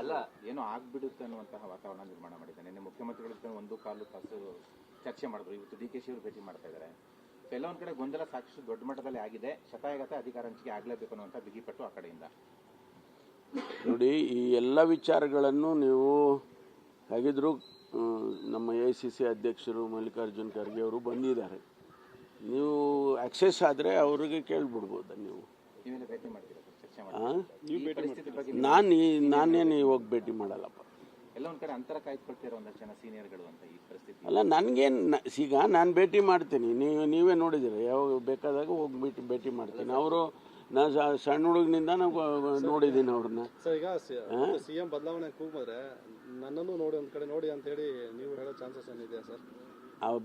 ಅಲ್ಲ ಏನೋ ಆಗ್ಬಿಡುತ್ತೆ ಅನ್ನುವಂತಹ ವಾತಾವರಣ ನಿರ್ಮಾಣ ಮಾಡಿದ್ದಾನೆ ನಿನ್ನೆ ಮುಖ್ಯಮಂತ್ರಿಗಳ ಜೊತೆ ಒಂದು ಕಾಲು ತಾಸು ಚರ್ಚೆ ಮಾಡಿದ್ರು. ಇವತ್ತು ಡಿ ಕೆ ಶಿ ಅವರು ಭೇಟಿ ಮಾಡ್ತಾ ಇದ್ದಾರೆ. ಎಲ್ಲ ಒಂದ್ ಕಡೆ ಗೊಂದಲ ಸಾಕಷ್ಟು ದೊಡ್ಡ ಮಟ್ಟದಲ್ಲಿ ಆಗಿದೆ. ಶತಾಯಗತ ಅಧಿಕಾರ ಹಂಚಿಕೆ ಆಗ್ಲೇಬೇಕು ಅನ್ನುವಂಥ ಬಿಗಿಪಟ್ಟು ಆ ಕಡೆಯಿಂದ. ನೋಡಿ ಈ ಎಲ್ಲ ವಿಚಾರಗಳನ್ನು ನೀವು ಹೇಗಿದ್ರು ನಮ್ಮ ಎ ಸಿ ಸಿ ಅಧ್ಯಕ್ಷರು ಮಲ್ಲಿಕಾರ್ಜುನ್ ಖರ್ಗೆ ಅವರು ಬಂದಿದ್ದಾರೆ. ನೀವು ಆಕ್ಸೆಸ್ ಆದರೆ ಅವ್ರಿಗೆ ಕೇಳ್ಬಿಡ್ಬೋದ ನೀವು? ಭೇಟಿ ಮಾಡ್ತೀರಾ? ನಾನು ನಾನೇನು ಇವಾಗ ಭೇಟಿ ಮಾಡಲ್ಲಪ್ಪ. ಎಲ್ಲ ಒಂದ್ ಕಡೆ ಅಂತರ ಕಾಯ್ದುಕೊಳ್ತಿರೋ ಒಂದಷ್ಟು ಜನ ಸೀನಿಯರ್ಗಳು ಅಂತ ಈ ಪರಿಸ್ಥಿತಿ. ಅಲ್ಲ ನನಗೇನು ಈಗ ನಾನು ಭೇಟಿ ಮಾಡ್ತೀನಿ. ನೀವು ನೀವೇ ನೋಡಿದಿರಿ ಯಾವಾಗ ಬೇಕಾದಾಗ ಹೋಗಿ ಭೇಟಿ ಭೇಟಿ ಮಾಡ್ತೀನಿ. ಅವರು ನಾ ಸಣ್ಣ ಹುಡುಗನಿಂದ ನಾವು ನೋಡಿದ್ದೀನಿ ಅವ್ರನ್ನ ಸರ್ ಈಗ ಸಿಎಂ ಬದಲಾವಣೆ ಕೂಗಿದ್ರೆ ನನ್ನನ್ನು ನೋಡಿ ಒಂದ್ ಕಡೆ ನೋಡಿ ಅಂತ ಹೇಳಿ ನೀವು ಹೇಳೋ ಚಾನ್ಸಸ್ ಏನಿದೆಯಾ ಸರ್?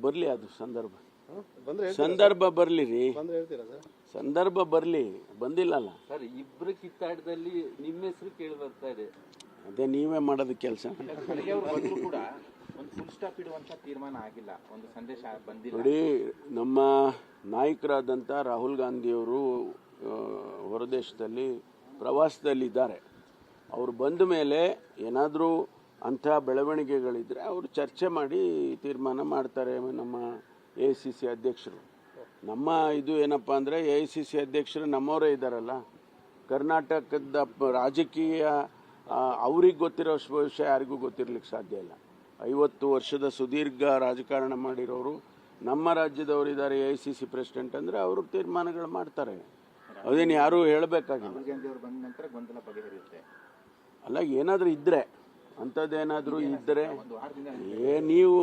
ಬರಲಿ ಅದು ಸಂದರ್ಭ. ಸಂದರ್ಭ ಬರಲಿ ರೀ ಬಂದ್ರೆ ಹೇಳ್ತೀರಾ ಸರ್? ಸಂದರ್ಭ ಬರಲಿ ಬಂದಿಲ್ಲಲ್ಲ. ಸರ್ ಇಬ್ರು ಕಿತ್ತಾಟದಲ್ಲಿ ನಿಮ್ಮ ಹೆಸರು ಕೇಳಿ ಬರ್ತಾ ಇದೆ. ಅದೇ ನೀವೇ ಮಾಡೋದು ಕೆಲಸ. ಕೂಡ ಒಂದು ಫುಲ್ ಸ್ಟಾಪ್ ಇಡುವಂತ ತೀರ್ಮಾನ ಆಗಿಲ್ಲ. ಒಂದು ಸಂದೇಶ ಬಂದಿಲ್ಲ. ನೋಡಿ ನಮ್ಮ ನಾಯಕರಾದಂಥ ರಾಹುಲ್ ಗಾಂಧಿಯವರು ಅವರು ಹೊರದೇಶದಲ್ಲಿ ಪ್ರವಾಸದಲ್ಲಿದ್ದಾರೆ. ಅವರು ಬಂದ ಮೇಲೆ ಏನಾದರೂ ಅಂಥ ಬೆಳವಣಿಗೆಗಳಿದ್ರೆ ಅವರು ಚರ್ಚೆ ಮಾಡಿ ತೀರ್ಮಾನ ಮಾಡ್ತಾರೆ ನಮ್ಮ ಎ ಸಿ ಸಿ ಅಧ್ಯಕ್ಷರು. ನಮ್ಮ ಇದು ಏನಪ್ಪ ಅಂದರೆ ಎ ಸಿ ಸಿ ಅಧ್ಯಕ್ಷರು ನಮ್ಮವರೇ ಇದ್ದಾರಲ್ಲ. ಕರ್ನಾಟಕದ ರಾಜಕೀಯ ಅವ್ರಿಗೆ ಗೊತ್ತಿರೋ ವಿಷಯ ಯಾರಿಗೂ ಗೊತ್ತಿರ್ಲಿಕ್ಕೆ ಸಾಧ್ಯ ಇಲ್ಲ. ಐವತ್ತು ವರ್ಷದ ಸುದೀರ್ಘ ರಾಜಕಾರಣ ಮಾಡಿರೋರು ನಮ್ಮ ರಾಜ್ಯದವರು ಇದ್ದಾರೆ ಎ ಸಿ ಸಿ ಪ್ರೆಸಿಡೆಂಟ್ ಅಂದರೆ ಅವರು ತೀರ್ಮಾನಗಳು ಮಾಡ್ತಾರೆ. ಅದೇನು ಯಾರೂ ಹೇಳಬೇಕಾಗಿಲ್ಲ. ಅಲ್ಲ ಏನಾದರೂ ಇದ್ದರೆ ಅಂಥದ್ದೇನಾದರೂ ಇದ್ದರೆ ಏ ನೀವು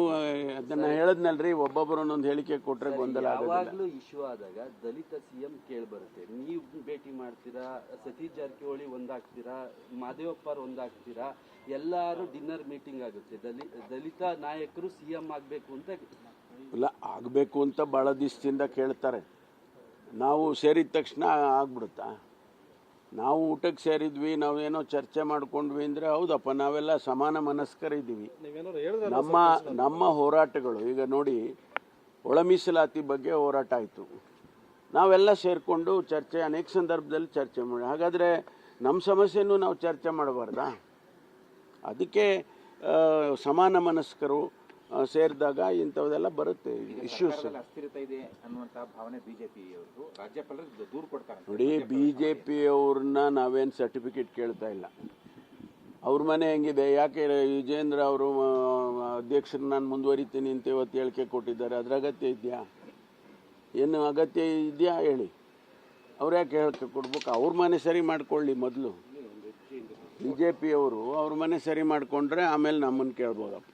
ಅದನ್ನ ಹೇಳದ್ನಲ್ರಿ ಒಬ್ಬೊಬ್ಬರು ಒಂದೊಂದು ಹೇಳಿಕೆ ಕೊಟ್ರೆ ಗೊಂದಲ ಯಾವಾಗಲೂ ಇಶ್ಯೂ ಆದಾಗ ದಲಿತ ಸಿಎಂ ಕೇಳಿ ಬರುತ್ತೆ ನೀವು ಭೇಟಿ ಮಾಡ್ತೀರಾ ಸತೀಶ್ ಜಾರಕಿಹೊಳಿ ಒಂದಾಗ್ತೀರಾ ಮಾದೇವಪ್ಪರ್ ಒಂದಾಗ್ತೀರಾ ಎಲ್ಲರೂ ಡಿನ್ನರ್ ಮೀಟಿಂಗ್ ಆಗುತ್ತೆ. ದಲಿ ದಲಿತ ನಾಯಕರು ಸಿಎಂ ಆಗಬೇಕು ಅಂತ ಇಲ್ಲ ಆಗಬೇಕು ಅಂತ ಭಾಳ ದಿವಸದಿಂದ ಕೇಳ್ತಾರೆ. ನಾವು ಸೇರಿದ ತಕ್ಷಣ ಆಗ್ಬಿಡುತ್ತಾ? ನಾವು ಊಟಕ್ಕೆ ಸೇರಿದ್ವಿ ನಾವೇನೋ ಚರ್ಚೆ ಮಾಡ್ಕೊಂಡ್ವಿ ಅಂದರೆ ಹೌದಪ್ಪ ನಾವೆಲ್ಲ ಸಮಾನ ಮನಸ್ಕರಿದ್ದೀವಿ ನಮ್ಮ ನಮ್ಮ ಹೋರಾಟಗಳು ಈಗ ನೋಡಿ ಒಳ ಮೀಸಲಾತಿ ಬಗ್ಗೆ ಹೋರಾಟ ಆಯಿತು. ನಾವೆಲ್ಲ ಸೇರಿಕೊಂಡು ಚರ್ಚೆ ಅನೇಕ ಸಂದರ್ಭದಲ್ಲಿ ಚರ್ಚೆ ಮಾಡಿ ಹಾಗಾದರೆ ನಮ್ಮ ಸಮಸ್ಯೆನೂ ನಾವು ಚರ್ಚೆ ಮಾಡಬಾರ್ದಾ? ಅದಕ್ಕೆ ಸಮಾನ ಮನಸ್ಕರು ಸೇರಿದಾಗ ಇಂಥವೆಲ್ಲ ಬರುತ್ತೆ. ಇಶ್ಯೂಸ್ ಸರ್ಕಾರದಲ್ಲಿ ಅಸ್ಥಿರತೆ ಇದೆ ಅನ್ನುವಂತಹ ಭಾವನೆ ಬಿಜೆಪಿ ಅವರದು ರಾಜ್ಯಪಾಲರು ದೂರು ಕೊಡ್ತಾರೆ ನೋಡಿ ಬಿ ಜೆ ಪಿಯವ್ರನ್ನ ನಾವೇನು ಸರ್ಟಿಫಿಕೇಟ್ ಕೇಳ್ತಾ ಇಲ್ಲ. ಅವ್ರ ಮನೆ ಹೆಂಗಿದೆ? ಯಾಕೆ ವಿಜೇಂದ್ರ ಅವರು ಅಧ್ಯಕ್ಷರು ನಾನು ಮುಂದುವರಿತೀನಿ ಅಂತ ಇವತ್ತು ಹೇಳಿಕೆ ಕೊಟ್ಟಿದ್ದಾರೆ. ಅದ್ರ ಅಗತ್ಯ ಇದೆಯಾ? ಏನು ಅಗತ್ಯ ಇದೆಯಾ ಹೇಳಿ. ಅವ್ರು ಯಾಕೆ ಹೇಳಿಕೆ ಕೊಡ್ಬೇಕು? ಅವ್ರ ಮನೆ ಸರಿ ಮಾಡ್ಕೊಳ್ಳಿ ಮೊದಲು. ಬಿ ಜೆ ಪಿಯವರು ಅವ್ರ ಮನೆ ಸರಿ ಮಾಡಿಕೊಂಡ್ರೆ ಆಮೇಲೆ ನಮ್ಮನ್ನು ಕೇಳ್ಬೋದಪ್ಪ.